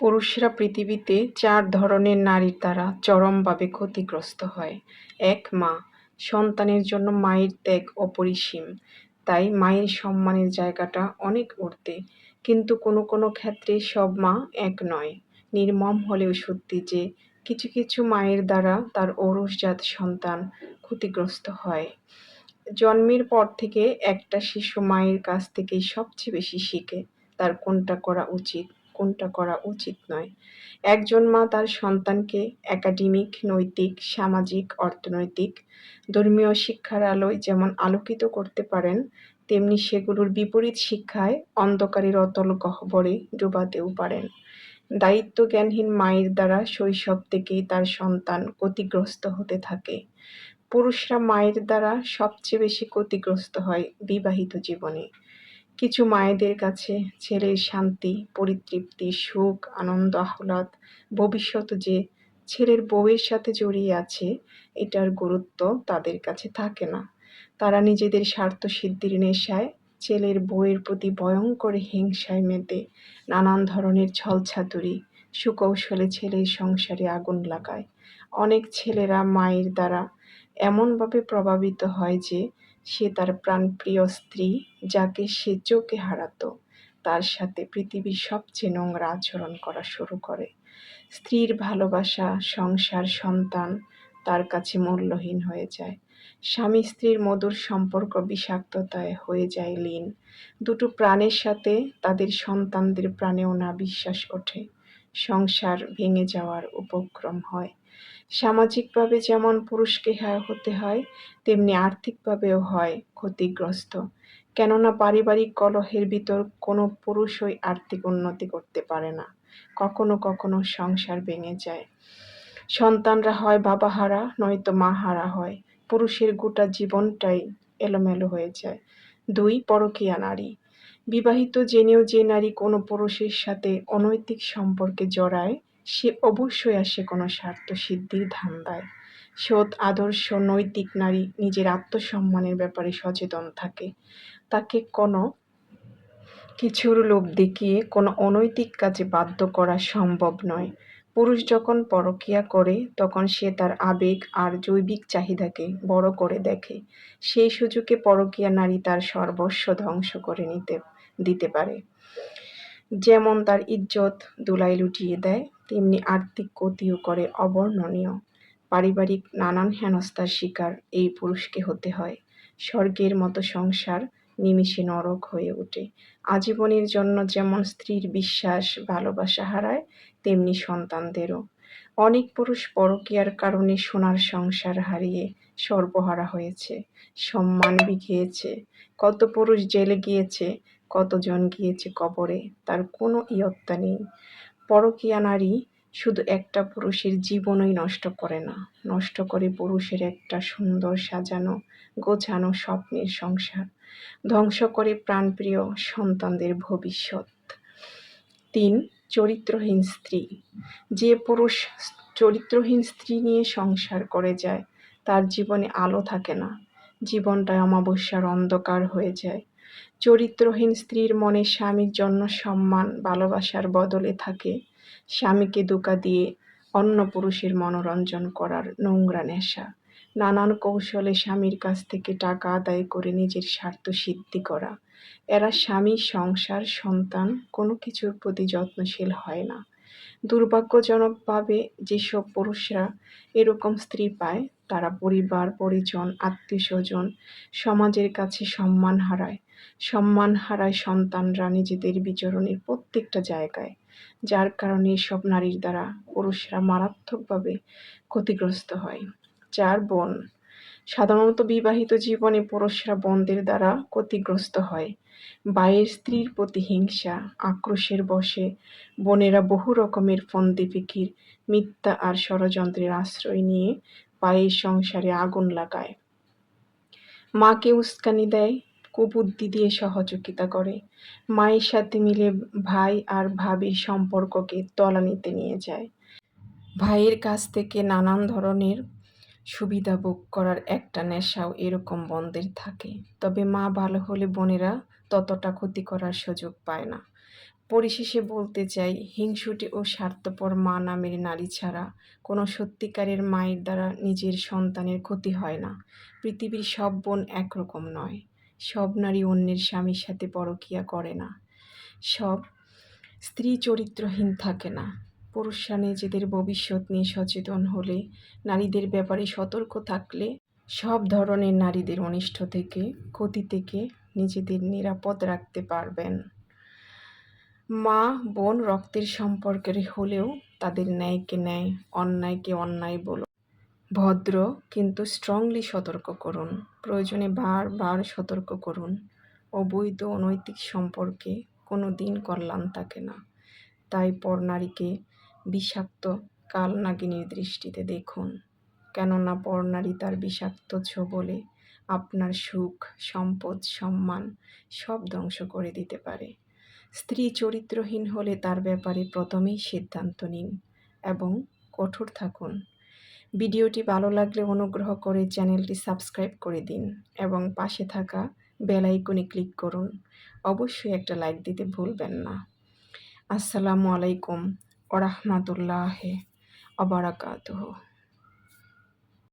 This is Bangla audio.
পুরুষরা পৃথিবীতে চার ধরনের নারীর দ্বারা চরমভাবে ক্ষতিগ্রস্ত হয়। এক, মা। সন্তানের জন্য মায়ের ত্যাগ অপরিসীম। তাই মায়ের সম্মানের জায়গাটা অনেক ঊর্ধ্বে কিন্তু কোনো কোনো ক্ষেত্রে সব মা এক নয়। নির্মম হলেও সত্যি যে, কিছু কিছু মায়ের দ্বারা তার ঔরসজাত সন্তান ক্ষতিগ্রস্ত হয়। জন্মের পর থেকে একটা শিশু মায়ের কাছ থেকেই সবচেয়ে বেশি শিখে তার কোনটা করা উচিত। কোনটা করা উচিত নয়। একজন মা তার সন্তানকে একাডেমিক, নৈতিক, সামাজিক, অর্থনৈতিক, ধর্মীয় শিক্ষার আলোয় যেমন আলোকিত করতে পারেন, তেমনি সেগুলোর বিপরীত শিক্ষায় অন্ধকারের অতল গহ্বরে ডুবাতেও পারেন। দায়িত্বজ্ঞানহীন মায়ের দ্বারা শৈশব থেকেই তার সন্তান ক্ষতিগ্রস্ত হতে থাকে। পুরুষরা মায়ের দ্বারা সবচেয়ে বেশি ক্ষতিগ্রস্ত হয় বিবাহিত জীবনে। কিছু মায়েদের কাছে ছেলের শান্তি, পরিতৃপ্তি, সুখ, আনন্দ, আহ্লাদ, ভবিষ্যৎ যে ছেলের বউয়ের সাথে জড়িয়ে আছে, এটার গুরুত্ব তাদের কাছে থাকে না। তারা নিজেদের স্বার্থ সিদ্ধির নেশায় ছেলের বউয়ের প্রতি ভয়ঙ্কর হিংসায় মেতে নানান ধরনের ছলছাতুরি, সুকৌশলে ছেলের সংসারে আগুন লাগায়। অনেক ছেলেরা মায়ের দ্বারা এমনভাবে প্রভাবিত হয় যে সে তার প্রাণপ্রিয় স্ত্রী, যাকে সে চোখে হারাতো, তার সাথে পৃথিবীর সবচেয়ে নোংরা আচরণ করা শুরু করে। স্ত্রীর ভালোবাসা, সংসার, সন্তান তার কাছে মূল্যহীন হয়ে যায়। স্বামী স্ত্রীর মধুর সম্পর্ক বিষাক্ততায় হয়ে যায় লীন। দুটো প্রাণের সাথে তাদের সন্তানদের প্রাণেও না বিশ্বাস ওঠে। সংসার ভেঙে যাওয়ার উপক্রম হয়। সামাজিকভাবে যেমন পুরুষকে হতে হয়, তেমনি আর্থিকভাবেও হয় ক্ষতিগ্রস্ত। কেননা পারিবারিক কলহের ভিতর কোনো পুরুষই আর্থিক উন্নতি করতে পারে না। কখনো কখনো সংসার ভেঙে যায়। সন্তানরা হয় বাবা হারা নয়তো মা হারা হয়। পুরুষের গোটা জীবনটাই এলোমেলো হয়ে যায়। দুই, পরকীয়া নারী। বিবাহিত জেনেও যে নারী কোনো পুরুষের সাথে অনৈতিক সম্পর্কে জড়ায় সে অবশ্যই আসে কোনো স্বার্থ সিদ্ধির ধান্দায় সৎ, আদর্শ, নৈতিক নারী নিজের আত্মসম্মানের ব্যাপারে সচেতন থাকে। তাকে কোনো কিছুর লোভ দেখিয়ে কোনো অনৈতিক কাজে বাধ্য করা সম্ভব নয়। পুরুষ যখন পরকিয়া করে, তখন সে তার আবেগ আর জৈবিক চাহিদাকে বড় করে দেখে। সেই সুযোগে পরকিয়া নারী তার সর্বস্ব ধ্বংস করে নিতে, দিতে পারে। যেমন তার ইজ্জত দুলাই লুটিয়ে দেয়, তেমনি আর্থিক ক্ষতিও করে অবর্ণনীয়। পারিবারিক নানান হেনস্থার শিকার এই পুরুষকে হতে হয়। স্বর্গের মতো সংসার নিমিষে নরক হয়ে ওঠে। আজীবনের জন্য যেমন স্ত্রীর বিশ্বাস, ভালোবাসা হারায়, তেমনি সন্তানদেরও। অনেক পুরুষ পরকীয়ার কারণে সোনার সংসার হারিয়ে সর্বহারা হয়েছে। সম্মান বিঘিয়েছে। কত পুরুষ জেলে গিয়েছে কতজন গিয়েছে কবরে, তার কোনো ইয়ত্তা নেই। পরকীয়া নারী শুধু একটা পুরুষের জীবনই নষ্ট করে না, নষ্ট করে পুরুষের একটা সুন্দর সাজানো, গোছানো স্বপ্নের সংসার, ধ্বংস করে প্রাণপ্রিয় সন্তানদের ভবিষ্যৎ। তিন, চরিত্রহীন স্ত্রী। যে পুরুষ চরিত্রহীন স্ত্রী নিয়ে সংসার করে যায়, তার জীবনে আলো থাকে না, জীবনটা অমাবস্যার অন্ধকার হয়ে যায়। চরিত্রহীন স্ত্রীর মনে স্বামীর জন্য সম্মান, ভালোবাসার বদলে থাকে। স্বামীকে দুকা দিয়ে অন্য পুরুষের মনোরঞ্জন করার নোংরা নেশা। নানান কৌশলে স্বামীর কাছ থেকে টাকা আদায় করে নিজের স্বার্থ সিদ্ধি করা। এরা স্বামী, সংসার, সন্তান কোনো কিছুর প্রতি যত্নশীল হয় না। দুর্ভাগ্যজনকভাবে যেসব পুরুষরা এরকম স্ত্রী পায়, তারা পরিবার, পরিজন আত্মীয় স্বজন সমাজের কাছে সম্মান হারায়। সম্মান হারায় সন্তানরা নিজেদের বিচরণের প্রত্যেকটা জায়গায়, যার কারণে এসব নারীর দ্বারা পুরুষরা মারাত্মকভাবে ক্ষতিগ্রস্ত হয়। চার বোন সাধারণত বিবাহিত জীবনে পুরুষরা বোনদের দ্বারা ক্ষতিগ্রস্ত হয়। ভাইয়ের স্ত্রীর প্রতি হিংসা, আক্রোশের বসে বোনেরা বহু রকমের ফন্দি ফিকির, মিথ্যা আর ষড়যন্ত্রের আশ্রয় নিয়ে ভাইয়ের সংসারে আগুন লাগায়। মাকে উস্কানি দেয়, কুবুদ্ধি দিয়ে সহযোগিতা করে। মায়ের সাথে মিলে ভাই আর ভাবির সম্পর্ককে তলানিতে নিয়ে যায়। ভাইয়ের কাছ থেকে নানান ধরনের সুবিধা ভোগ করার একটা নেশাও এরকম বন্ধের থাকে। তবে মা ভালো হলে বোনেরা ততটা ক্ষতি করার সুযোগ পায় না। পরিশেষে বলতে চাই, হিংসুটি ও স্বার্থপর মা নামের নারী ছাড়া কোনো সত্যিকারের মায়ের দ্বারা নিজের সন্তানের ক্ষতি হয় না। পৃথিবীর সব বোন একরকম নয়। সব নারী অন্যের স্বামীর সাথে পরকিয়া করে না। সব স্ত্রী চরিত্রহীন থাকে না। পুরুষরা নিজেদের ভবিষ্যৎ নিয়ে সচেতন হলে, নারীদের ব্যাপারে সতর্ক থাকলে সব ধরনের নারীদের অনিষ্ট থেকে, ক্ষতি থেকে নিজেদের নিরাপদ রাখতে পারবেন। মা, বোন রক্তের সম্পর্কের হলেও তাদের ন্যায়কে ন্যায়, অন্যায়কে অন্যায় বলো। ভদ্র কিন্তু স্ট্রংলি সতর্ক করুন, প্রয়োজনে বারবার সতর্ক করুন। অবৈধ অনৈতিক সম্পর্কে কোনো দিন কল্যাণ থাকে না। তাই পর নারীকে বিষাক্ত কালনাগিনীর দৃষ্টিতে দেখুন, কেননা পর নারী তার বিষাক্ত বলে আপনার সুখ, সম্পদ, সম্মান সব ধ্বংস করে দিতে পারে। স্ত্রী চরিত্রহীন হলে তার ব্যাপারে প্রথমেই সিদ্ধান্ত নিন এবং কঠোর থাকুন। ভিডিওটি ভালো লাগলে অনুগ্রহ করে চ্যানেলটি সাবস্ক্রাইব করে দিন এবং পাশে থাকা বেল আইকনে ক্লিক করুন। অবশ্যই একটা লাইক দিতে ভুলবেন না। আসসালামু আলাইকুম। ওরহমতুল্লাহ অবরাকাতুহ